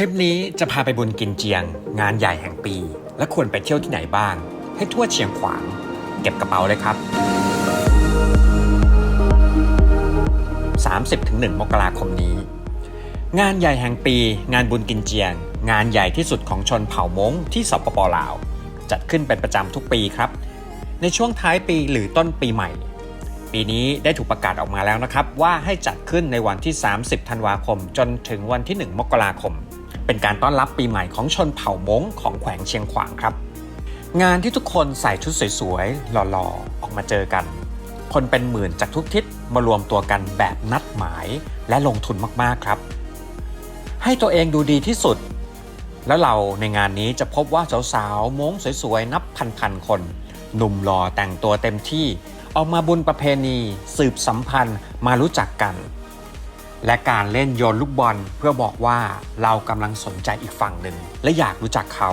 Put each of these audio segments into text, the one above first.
ลิปนี้จะพาไปบุญกินเจียง งานใหญ่แห่งปี และควรไปเที่ยวที่ไหนบ้าง ให้ทั่วเชียงขวาง เก็บกระเป๋าเลยครับ 30-1 มกราคมนี้ งานใหญ่แห่งปี งานบุญกินเจียง งานใหญ่ที่สุดของชนเผ่ามงที่สปปลาว จัดขึ้นเป็นประจำทุกปีครับ ในช่วงท้ายปีหรือต้นปีใหม่ ปีนี้ได้ถูกประกาศออกมาแล้วนะครับ ว่าให้จัดขึ้นในวันที่ 30 ธันวาคม จนถึงวันที่ 1 มกราคม เป็นการต้อนรับปีใหม่ของชนเผ่ามงของแขวงเชียงขวางครับ งานที่ทุกคนใส่ชุดสวยๆ หล่อๆ ออกมาเจอกัน คนเป็นหมื่นจากทุกทิศมารวมตัวกันแบบนัดหมายและลงทุนมากๆครับ ให้ตัวเองดูดีที่สุด แล้วเราในงานนี้จะพบว่าสาวๆมงสวยๆ นับพันๆคน หนุ่มหล่อแต่งตัวเต็มที่ ออกมาบุญประเพณี สืบสัมพันธ์มารู้จักกัน และการเล่นโยนลูกบอลเพื่อบอกว่าเรากำลังสนใจอีกฝั่งหนึ่งและอยากรู้จักเขา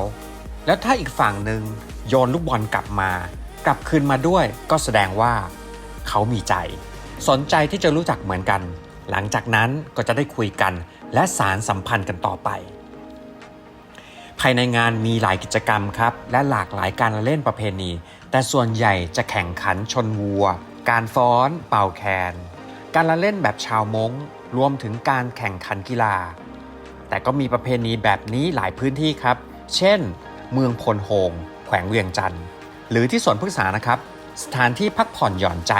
แล้วถ้าอีกฝั่งหนึ่งโยนลูกบอลกลับมา กลับคืนมาด้วยก็แสดงว่า เขามีใจ สนใจที่จะรู้จักเหมือนกัน หลังจากนั้นก็จะได้คุยกัน และสารสัมพันธ์กันต่อไป ภายในงานมีหลายกิจกรรมครับ และหลากหลายการเล่นประเพณี แต่ส่วนใหญ่จะแข่งขันชนวัว การฟ้อน เป่าแคน การละเล่นแบบชาวมง้ง รวมถึงการแข่งขันกีฬา แต่ก็มีประเพณีแบบนี้หลายพื้นที่ครับ เช่น เมืองพลโฮงแขวงเวียงจันทร์ หรือที่สวนพฤกษานะครับ สถานที่พักผ่อนหย่อนใจ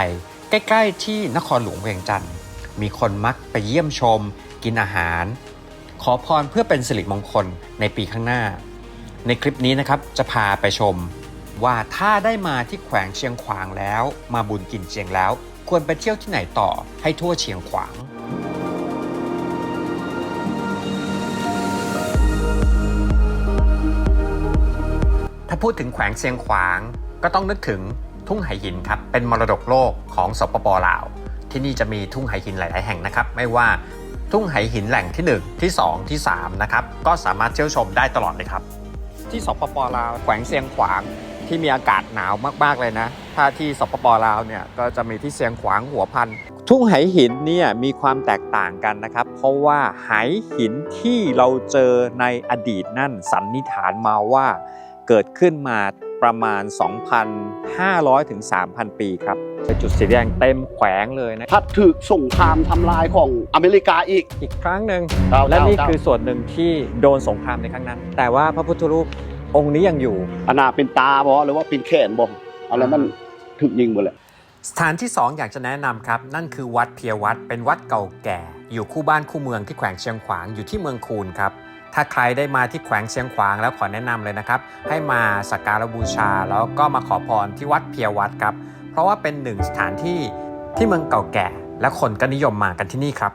ใกล้ ๆ ที่นครหลวงเวียงจันทร์ มีคนมักไปเยี่ยมชม กินอาหาร ขอพรเพื่อเป็นสิริมงคลในปีข้างหน้า ในคลิปนี้นะครับจะพาไปชมว่าถ้าได้มาที่แขวงเชียงขวางแล้ว มาบุญกินเชียงแล้ว ควรไปเที่ยวที่ไหนต่อให้ทั่วเชียงขวาง ถ้าพูดถึงแขวงเชียงขวางก็ต้องนึกถึงทุ่งไหหินครับเป็นมรดกโลกของสปปลาว ที่นี่จะมีทุ่งไหหินหลาย ๆ แห่งนะครับ ไม่ว่าทุ่งไหหินแหล่งที่ 1 ที่ 2 ที่ 3 นะครับ ก็สามารถเที่ยวชมได้ตลอดเลยครับ ที่สปปลาวแขวงเชียงขวางที่มีอากาศหนาวมาก ๆ เลยนะ ถ้าที่สปปลาวเนี่ยก็จะมีที่เชียงขวางหัวพัน ทุ่งไหหินเนี่ยมีความแตกต่างกันนะครับ เพราะว่าไหหินที่เราเจอในอดีตนั่นสันนิษฐานมาว่า เกิดขึ้นมาประมาณ 2,500 ถึง 3,000 ปีครับเป็นจุดสีแดงเต็มแขวงเลยนะพัดถึกสงครามทำลายของอเมริกาอีก อีกครั้งหนึ่งเจ้าและเจ้านี่เจ้าคือส่วนหนึ่งที่โดนสงครามในครั้งนั้น แต่ว่าพระพุทธรูปองค์นี้ยังอยู่อันนาเป็นตาบอหรือว่าเป็นแขนบออะไรมันถึกยิงหมดเลยสถานที่ 2 อยากจะแนะนำครับ นั่นคือวัดเพียวัดเป็นวัดเก่าแก่ อยู่คู่บ้านคู่เมืองที่แขวงเชียงขวางอยู่ที่เมืองคูนครับ ถ้าใครได้มาที่แขวงเชียงขวางแล้วขอแนะนำเลยนะครับ ให้มาสักการบูชาแล้วก็มาขอพรที่วัดเพียวัดครับ เพราะว่าเป็นหนึ่งสถานที่ที่เมืองเก่าแก่ และคนก็นิยมมากันที่นี่ครับ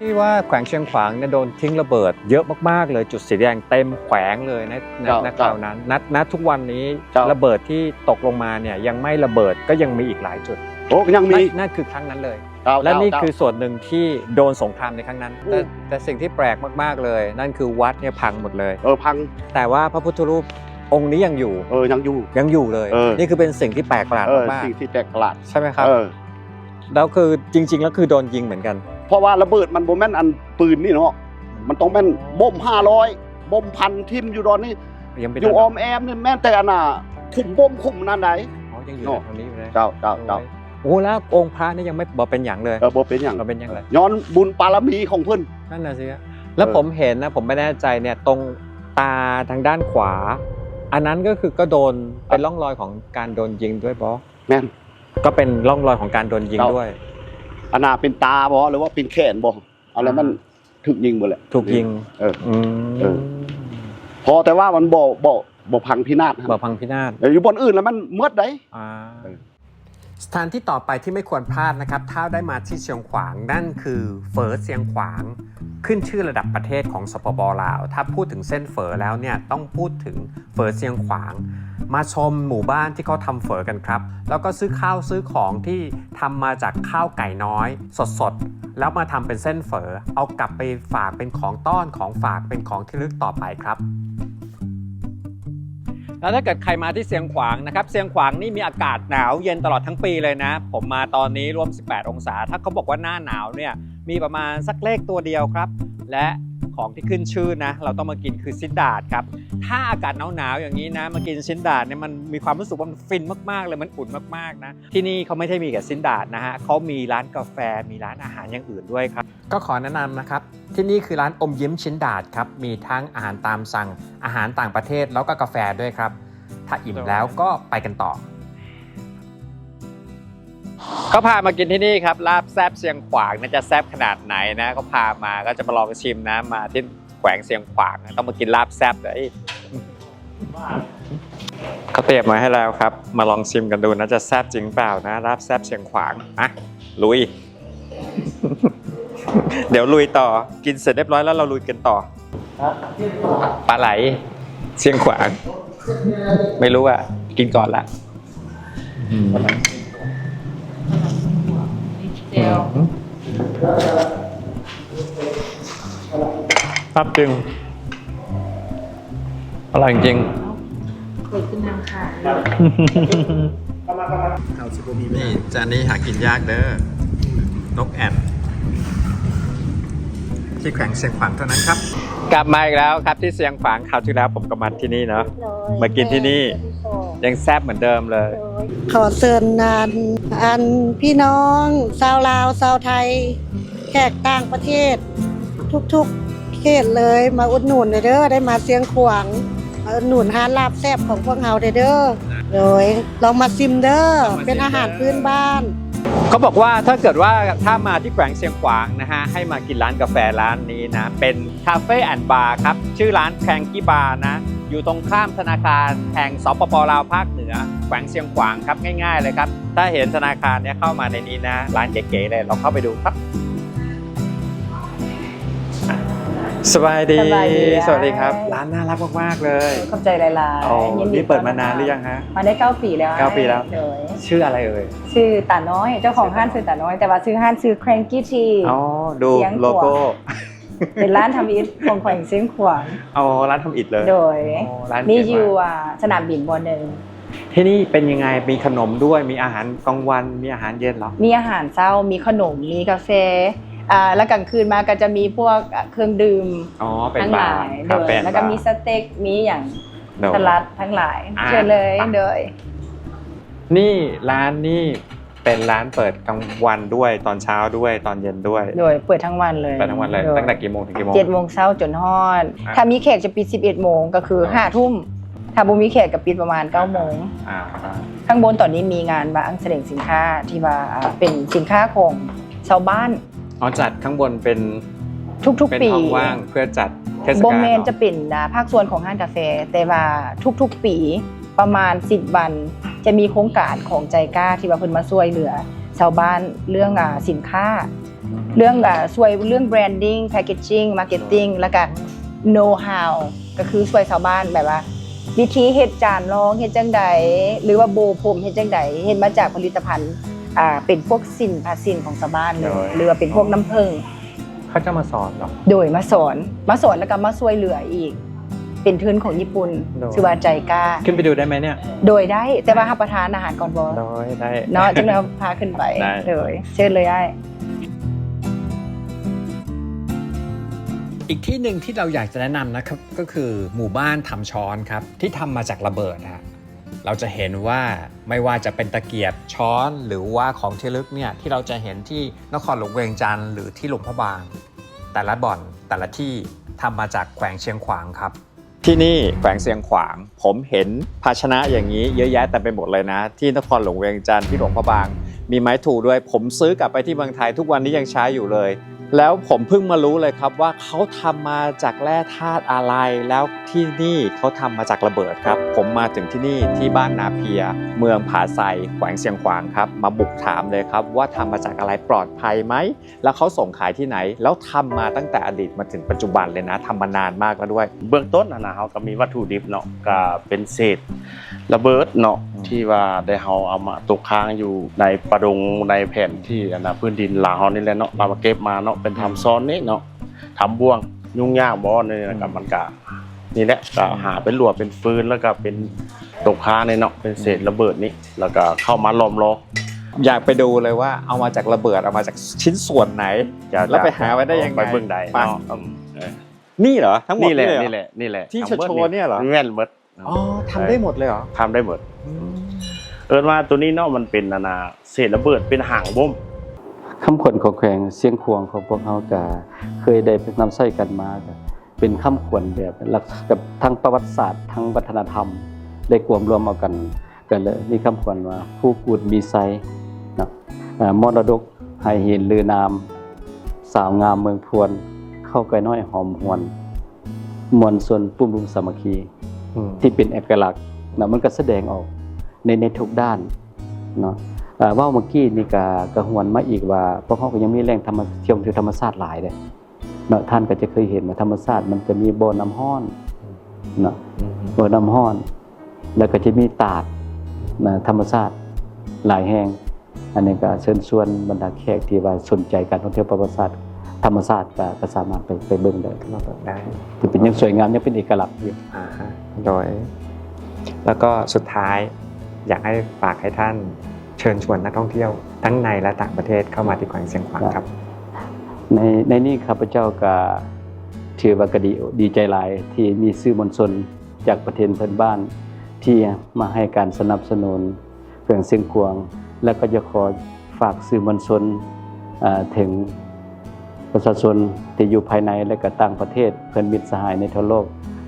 ที่ว่าแขวงเชียงขวางเนี่ยโดนทิ้งระเบิดเยอะมากๆเลยจุดสีแดงเต็มแขวงเลยนะณเจ้าณคราวนั้นณณทุกวันนี้เจ้าระเบิดที่ตกลงมาเนี่ยยังไม่ระเบิดก็ยังมีอีกหลายจุดโอ้ยังมีนั่นนั่นคือครั้งนั้นเลยเจ้าและนี่เจ้าคือส่วนหนึ่งที่โดนสงครามในครั้งนั้น แต่อืมแต่สิ่งที่แปลกมากๆเลย นั่นคือวัดเนี่ยพังหมดเลยเออพัง แต่ว่าพระพุทธรูปองค์นี้ยังอยู่เออยังอยู่ยังอยู่เลยเออนี่คือเป็นสิ่งที่แปลกประหลาดเออมากสิ่งที่แตกประหลาดๆใช่ไหมครับเออแล้วคือจริง ๆ แล้วคือโดนยิงเหมือนกัน เพราะว่าระเบิดมันโบแม่นอันปืนนี่เนาะมันต้องแม่นบ่มห้าร้อยบ่มพันทิมอยู่ตอนนี้ยังเป็นอยู่ออมแอมเนี่ยแม่นแต่อันน่ะคุมบ่มคุมนั่นไหนอ๋อยังอยู่โน่ตรงนี้อยู่เลยเจ้าเจ้าเจ้าโอ้แล้วองค์พระนี่ยังไม่บอกเป็นอย่างเลยเออบ่เป็นอย่างเราเป็นอย่างเลยย้อนบุญปารมีของเพิ่น นั่นน่ะสิฮะแล้วเออ ผมเห็นนะผมไม่แน่ใจเนี่ยตรงตาทางด้านขวา อันนั้นก็คือก็โดนเป็นร่องรอยของการโดนยิงด้วยบอแม่น ก็เป็นร่องรอยของการโดนยิงเจ้าด้วย อันนาเป็นตาบอหรือว่าเป็นแขนบออะไรมันถึกยิงหมดเลยถูกยิงเอออืมเออ พอแต่ว่ามันบ่บ่บ่พังพินาศครับบ่อพังพินาศแต่อยู่บนอื่นแล้วมันเมืดได้อ่าเออ สถานที่ต่อไปที่ไม่ควรพลาดนะครับ ถ้าได้มาที่เชียงขวางนั่นคือเฝอเชียงขวาง ขึ้นชื่อระดับประเทศของสปปลาว ถ้าพูดถึงเส้นเฝอแล้วเนี่ยต้องพูดถึงเฝอเชียงขวาง มาชมหมู่บ้านที่เขาทำเฝอกันครับ แล้วก็ซื้อข้าวซื้อของที่ทำมาจากข้าวไก่น้อย สดๆ แล้วมาทำเป็นเส้นเฝอเอากลับไปฝากเป็นของต้อนของฝากเป็นของที่ลึกต่อไปครับ แล้วถ้าเกิดใครมาที่เสียงขวางนะครับ เสียงขวางนี่มีอากาศหนาวเย็นตลอดทั้งปีเลยนะ ผมมาตอนนี้รวม 18 องศา ถ้าเขาบอกว่าหน้าหนาวเนี่ยมีประมาณสักเลขตัวเดียวครับ และ ของที่ขึ้นชื่อนะ เราต้องมากินคือซินดาดครับ ถ้าอากาศหนาวๆอย่างนี้นะมากินซินดาดเนี่ยมันมีความรู้สึกว่ามันฟินมากๆเลยมันอุ่นมากๆนะที่นี่เขาไม่ใช่มีแค่ซินดาดนะฮะเขามีร้านกาแฟมีร้านอาหารอย่างอื่นด้วยครับก็ขอแนะนำนะครับ ที่นี่คือร้านอมยิ้มชินดาดครับมีทั้งอาหารตามสั่งอาหารต่างประเทศแล้วก็กาแฟด้วยครับ ถ้าอิ่มแล้วก็ไปกันต่อ ก็พามากินที่นี่ครับลาบแซบเสียงขวางนะจะแซบขนาดไหนนะก็พามาก็จะมาลองชิมนะมาที่แขวงเสียงขวางนะต้องมากินลาบแซบเลยเขาเตรียมมาให้แล้วครับ มาลองชิมกันดูนะจะแซบจริงเปล่านะลาบแซบเสียงขวางอะลุย เดี๋ยวลุยต่อกินเสร็จเรียบร้อยแล้วเราลุยกันต่อปลาไหลเสียงขวาง ไม่รู้อะกินก่อนละ เจียวครับจริงอร่อยจริงเกิดขึ้นทางขานี่จานนี้หากินยากเด้อนกแอ่นที่แขวงเสียงขวางเท่านั้นครับ กลับมาอีกแล้วครับที่เสียงขวางคราวที่แล้วผมก็มาที่นี่เนาะมากินที่นี่ ยังแซ่บเหมือนเดิมเลย ขอเชิญนานอันพี่น้องชาวลาวชาวไทย แขกต่างประเทศ ทุกๆเขตเลยมาอุดหนุนเด้อได้มาเสียงขวางมาอุดหนุนฮานลาบแซ่บของพวกเฮาเด้อโดยลองมาซิมเด้อเป็นอาหารพื้นบ้านเขาบอกว่าถ้าเกิดว่าถ้ามาที่แขวงเชียงขวางนะฮะให้มากินร้านกาแฟร้านนี้นะ เป็นคาเฟ่แอนด์บาร์ครับ ชื่อร้านแพงกี้บาร์นะ อยู่ตรงข้ามธนาคารแห่งสปปลาวภาคเหนือแขวงเชียงขวางครับง่าย ๆ เลยครับ ถ้าเห็นธนาคารเนี้ยเข้ามาในนี้นะร้านเก๋ๆเลยลองเข้าไปดูครับ สบายดี สบายดีสวัสดีครับ ร้านน่ารักมากๆเลยขอบใจหลายอ๋อๆยิดีนี่เปิดมานานหรือยังฮะ มาได้เก้าปีแล้วเก้าปีแล้ว โดยชื่ออะไรเอ่ย ชื่อตาน้อยเจ้าของห้านชื่อตาน้อย แต่ว่าชื่อห้านชื่อ Cranky Tea อ๋อ ดูเสียงขวางโลโก้ เป็นร้านทำอิฐของแขวงเสียงขวางเอาร้านทำอิฐเลยโดยอ๋อร้านมีเก๋มากอยู่อะสนามบินบอหนึ่งที่นี่เป็นยังไงมีขนมด้วยมีอาหารกลางวันมีอาหารเย็นเหรอมีอาหารเช้ามีขนมมีกาแฟอ่าแล้วกลางคืนมาก็จะมีพวกเครื่องดื่มอ๋อเป็นทั้งหบาลาร์ยคาโดยเฟ่แล้วก็มีสเต็กมีอย่างโดย สลัดทั้งหลายอ่า เชิญเลยไปโดย นี่ร้านนี่ เป็นร้านเปิดกลางวันด้วยตอนเช้าด้วยตอนเย็นด้วยโดยเปิดทั้งวันเลยเปิดทั้งวันเลยโดตั้งแต่กี่โมงถึงกี่โมงเจ็ดโมงเช้าจนฮอดอะถ้ามีแขกจะปิด11โมงก็คืออ๋อ5ทุ่มถ้าบุมีแขกก็ปิดประมาณ9โมงอ่าข้างบนตอนนี้มีงานมาอังแสดงสินค้าที่ว่าอ่าเป็นสินค้าของชาวบ้านอ๋อจัดข้างบนเป็นทุกเป็นๆปีห้องว่างเพื่อจัดเทศโบกาลเมนเหรอจะเป็นอ่าภาคส่วนของห้างกาแฟแต่ว่าทุกๆปีประมาณ10วัน จะมีโครงการของใจกล้าที่ว่าเพิ่นมาช่วยเหลือชาวบ้านเรื่องอ่าสินค้า เรื่องอ่าช่วยเรื่องแบรนดิ้งแพคเกจจิ้งมาร์เก็ตติ้งแล้วก็ know how ก็คือช่วยชาวบ้านแบบว่า วิธีเฮ็ดจานรองเฮ็ดจังใดหรือว่าโบผมเฮ็ดจังใดเฮ็ดมาจากผลิตภัณฑ์อ่าเป็นพวกสินภาษินของชาวบ้านเลโดยยหรือว่าเป็นพวกน้ำผึ้งเขาจะมาสอนเหรอโดยมาสอนมาสอนแล้วก็มาช่วยเหลืออีก เป็นทุนของญี่ปุ่นโดย ชื่อว่าใจกล้า ขึ้นไปดูได้ไหมเนี่ย โดยได้แต่ว่ารับประทานอาหารก่อนบ่ได้ได้ เนาะจึงเราพาขึ้นไปได้ เลยเชิญเลยไอ้อีกที่หนึ่งที่เราอยากจะแนะนำนะครับก็คือหมู่บ้านทำช้อนครับที่ทำมาจากระเบิดฮะเราจะเห็นว่าไม่ว่าจะเป็นตะเกียบช้อนหรือว่าของที่ระลึกเนี่ยที่เราจะเห็นที่นครหลวงเวียงจันทร์หรือที่หลวงพระบาง แต่ละบ่อนแต่ละที่ทำมาจากแขวงเชียงขวางครับ ที่นี่แขวงเสียงขวาง ผมเห็นภาชนะอย่างนี้เยอะแยะแต่ไปหมดเลยนะ ที่นครหลวงเวียงจันทร์ที่หลวงพระบาง มีไม้ถูด้วย ผมซื้อกลับไปที่เมืองไทยทุกวันนี้ยังใช้อยู่เลย แล้วผมเพิ่งมารู้เลยครับว่าเขาทำมาจากแร่ธาตุอะไร แล้วที่นี่เขาทำมาจากระเบิดครับ ผมมาถึงที่นี่ที่บ้านนาเพีย เมืองผาไซแขวงเชียงขวางครับ มาบุกถามเลยครับ ว่าทำมาจากอะไรปลอดภัยไหม แล้วเขาส่งขายที่ไหน แล้วทำมาตั้งแต่อดีตมาถึงปัจจุบันเลยนะทำมานานมากแล้วด้วย เบื้องต้นนะเราก็มีวัตถุดิบเนาะก็เป็นเศษ ระเบิดเนาะอืมที่ว่าได้เฮาเอามาตกค้างอยู่ในประดงในแผ่นที่อันนะพื้นดินลาวเฮานี่แหละเนาะเรามาเก็บมาเนาะเป็นทำซ้อนนี่เนาะทำบ่วงยุ่งยากบ่นี่นะครับมันก็นี่แหละก็หาเป็นหลวดเป็นฟืนแล้วก็เป็นตกค้างนี่เนาะเป็นเศษระเบิดนี่แล้วก็เข้ามาล้อมล้ออยากไปดูเลยว่าเอามาจากระเบิดเอามาจากชิ้นส่วนไหนจะแล้วไปหาไว้ได้ยังไงไปเบื้องใดไปเนาะอืมเออนี่เหรอทั้งหมดนี่แหละเยเรอนี่แหละนี่แหละที่ทั้งบิดโชว์ๆเนี่ยเหรอแม่นเบิด อ๋อทำได้หมดเลยเหรอทำได้หมด เอิ้นว่าตัวนี้เนาะมันเป็นนานาเศษระเบิดเป็นหางบ่มคำขวัญของแขวงเสียงควงของพวกเขาก็เคยได้นำใช้กันมาก็เป็นคำขวัญแบบหลักกับทั้งประวัติศาสตร์ทั้งวัฒนธรรม ได้กวมรวมเอากันกันเลยมีคำขวัญว่า ผู้กูดมีไซเนาะเอ่อมรดกให้เห็นลือนาม สาวงามเมืองพวน เข้าไกลน้อยหอมหวน มวลส่วนปุ่มรุมสามัคคีอืม ที่เป็นเอกลักษณ์นะมันก็แสดงออกในในทุกด้านเนาะเอ่อเว่าเมื่อกี้นี่ก็กระหวนมาอีกว่าพวกเขาก็ยังมีแหล่งธรรมเที่ยวคือธรรมชาติหลายเลยเนาะท่านก็จะเคยเห็นว่าธรรมชาติมันจะมีบ่อน้ำห้อนเนาะอืมบ่อน้ำห้อน แล้วก็จะมีตาดนะธรรมชาติหลายแห่งอันนี้ก็เชิญชวนบรรดาแขกที่ว่าสนใจการท่องเที่ยวประวัติศาสตร์ ธรรมชาติก็ก็สามารถไปไปเบิ่งได้มาเปิดได้ที่เป็นยังสวยงามยังเป็นเอกลักษณ์อยู่อ่าฮะโดย แล้วก็สุดท้ายอยากให้ฝากให้ท่านเชิญชวนนักท่องเที่ยว ทั้งในและต่างประเทศเข้ามาที่แขวงเชียงขวางครับ ในในนี้ข้าพเจ้าก็ถือว่ากดีดีใจหลายที่มีสื่อมวลชนจากประเทศเพื่อนบ้าน ที่มาให้การสนับสนุนเพื่องเสียงควงและก็จะขอฝากสื่อมวลชนอ่าถึง ประชาชนที่อยู่ภายในและก็ต่างประเทศ เพื่อนมิตรสหายในทั่วโลก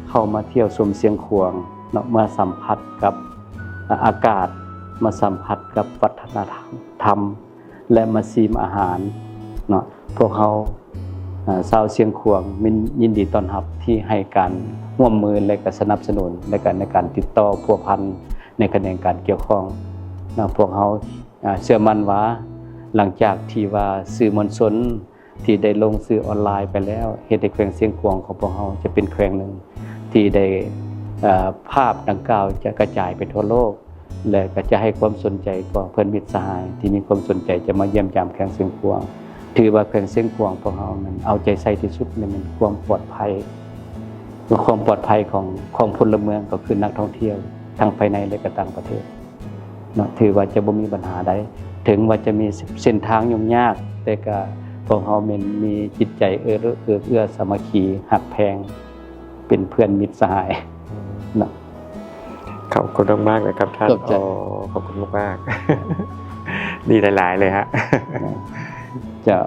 เข้ามาเที่ยวชมเสียงควงเนาะมาสัมผัสกับอากาศมาสัมผัสกับวัฒนธรรม และมาซีมอาหารเนาะพวกเขาชาวเชียงขวงมินยินดีต้อนรับที่ให้การร่วมมือและก็สนับสนุนในการในการติดต่อพัวพันในการในการเกี่ยวข้องนะพวกเขาอ่าเชื่อมั่นว่าหลังจากที่ว่าสื่อมวลชน ที่ได้ลงสื่อออนไลน์ไปแล้วเฮ็ดให้แขวงเสียงขวงของพวกเขาจะเป็นแขวงหนึ่งที่ได้อ่าภาพดังกล่าวจะกระจายไปทั่วโลก และก็จะให้ความสนใจกับเพื่อนมิตรสหาย ที่มีความสนใจจะมาเยี่ยมยามแข่งเสียงพวง ถือว่าแข่งเสียงพวงพวกเรามันเอาใจใส่ที่สุดเนี่ยมันความปลอดภัยความปลอดภัยของของพลเมืองก็คือนักท่องเที่ยวทั้งภายในและก็ต่างประเทศเนาะถือว่าจะบ่มีปัญหาใดถึงว่าจะมีเส้นทางยุ่งยากแต่ก็ พวกเรามันมีจิตใจเอื้อเอื้อเอื้อสามัคคีหักแพง เป็นเพื่อนมิตรสหายเนาะขอบคุณมากๆเลยครับท่านขอบใจโอ้ขอบคุณมากๆดีหลาย ๆ เลยฮะเจ้า